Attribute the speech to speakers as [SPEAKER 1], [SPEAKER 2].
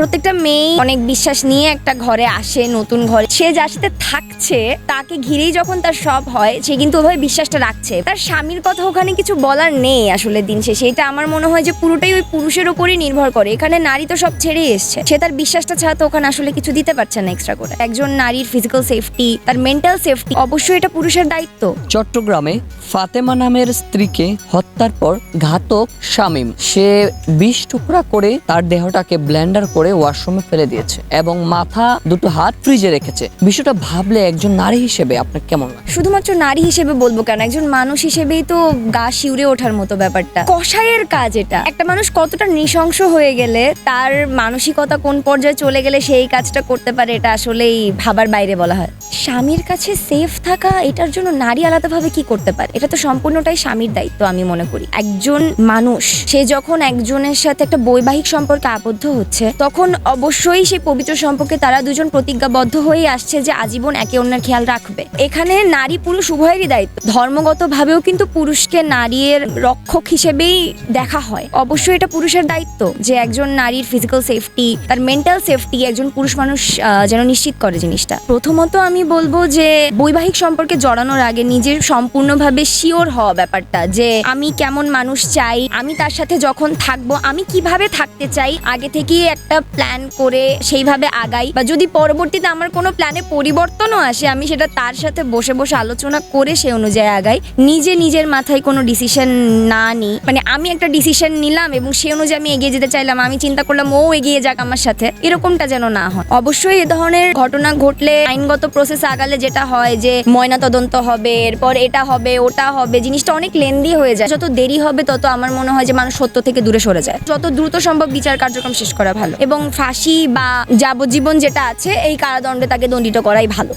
[SPEAKER 1] প্রত্যেকটা মেয়ে অনেক বিশ্বাস নিয়ে একটা ঘরে আসে, নতুন ঘরে। সে যার সাথে থাকছে, তাকে ঘিরেই যখন তার সব হয়, সে কিন্তু ওভাবে বিশ্বাসটা রাখছে। তার স্বামীর কথা ওখানে কিছু বলার নেই আসলে দিন শেষে। এটা আমার মনে হয় যে পুরোটাই ওই পুরুষের উপরই নির্ভর করে। এখানে নারী তো সব ছেড়েই এসছে। সে তার বিশ্বাসটা ছাড়া তো ওখানে আসলে কিছু দিতে পারছে না এক্সট্রা করে। একজন নারীর ফিজিক্যাল সেফটি তার মেন্টাল সেফটি অবশ্যই এটা পুরুষের দায়িত্ব।
[SPEAKER 2] চট্টগ্রামে ফাতেমা নামের স্ত্রীকে হত্যার পর ঘাতক শামীম। সে বিষ টুকরা করে তার দেহটাকে ব্ল্যান্ডার করে ওয়াশরুমে ফেলে দিয়েছে এবং মাথা দুটো হাত ফ্রিজে রেখেছে। বিষয়টা ভাবলে একজন নারী হিসেবে আপনার কেমন লাগে?
[SPEAKER 1] শুধুমাত্র নারী হিসেবে বলব কেন? একজন মানুষ হিসেবেই তো গা শিউরে ওঠার মতো ব্যাপারটা। কষায়ের কাজ এটা। একটা মানুষ কতটা নৃশংস হয়ে গেলে, তার মানসিকতা কোন পর্যায়ে চলে গেলে সেই কাজটা করতে পারে, এটা আসলেই ভাবার বাইরে বলা হয়। স্বামীর কাছে সেফ থাকা, এটার জন্য নারী আলাদাভাবে কি করতে পারে? এটা তো সম্পূর্ণটাই স্বামীর দায়িত্ব, আমি মনে করি। একজন মানুষ, সে যখন একজনের সাথে একটা বৈবাহিক সম্পর্কে আবদ্ধ হচ্ছে, তখন অবশ্যই সেই পবিত্র সম্পর্কে তারা দুজন প্রতিজ্ঞাবদ্ধ হয়ে আসছে যে আজীবন একে অন্যের খেয়াল রাখবে। এখানে নারী পুরুষ উভয়েরই দায়িত্ব। ধর্মগতভাবেও কিন্তু পুরুষকে নারীর রক্ষক হিসেবেই দেখা হয়। অবশ্যই এটা পুরুষের দায়িত্ব যে একজন নারীর ফিজিক্যাল সেফটি তার মেন্টাল সেফটি একজন পুরুষ মানুষ যেন নিশ্চিত করে জিনিসটা। প্রথমত আমি বলব যে বৈবাহিক সম্পর্কে জড়ানোর আগে নিজের সম্পূর্ণভাবে শিওর হওয়া ব্যাপারটা যে আমি কেমন মানুষ চাই, আমি তার সাথে যখন থাকব, আমি কীভাবে থাকতে চাই, আগে থেকেই একটা প্ল্যান করে সেইভাবে আগাই। বা যদি পরবর্তীতে আমার কোনো প্ল্যানে পরিবর্তনও আসে, আমি সেটা তার সাথে বসে বসে আলোচনা করে সে অনুযায়ী আগাই। নিজে নিজের মাথায় কোনো ডিসিশন না নিই। মানে আমি একটা ডিসিশন নিলাম এবং সে অনুযায়ী আমি এগিয়ে যেতে চাইলাম, আমি চিন্তা করলাম ও এগিয়ে যাক আমার সাথে, এরকমটা যেন না হয়। অবশ্যই এ ধরনের ঘটনা ঘটলে আইনগত প্রসেস আগালে যেটা হয় যে ময়না তদন্ত হবে, এরপর এটা হবে, ওটা হবে, জিনিসটা অনেক লেন্দি হয়ে যায়। যত দেরি হবে তত আমার মনে হয় যে মানুষ সত্য থেকে দূরে সরে যায়। যত দ্রুত সম্ভব বিচার কার্যক্রম শেষ করা ভালো। এবং ফাঁসি বা যাবজ্জীবন যেটা আছে এই কারাদণ্ডে তাকে দণ্ডিত করাই ভালো।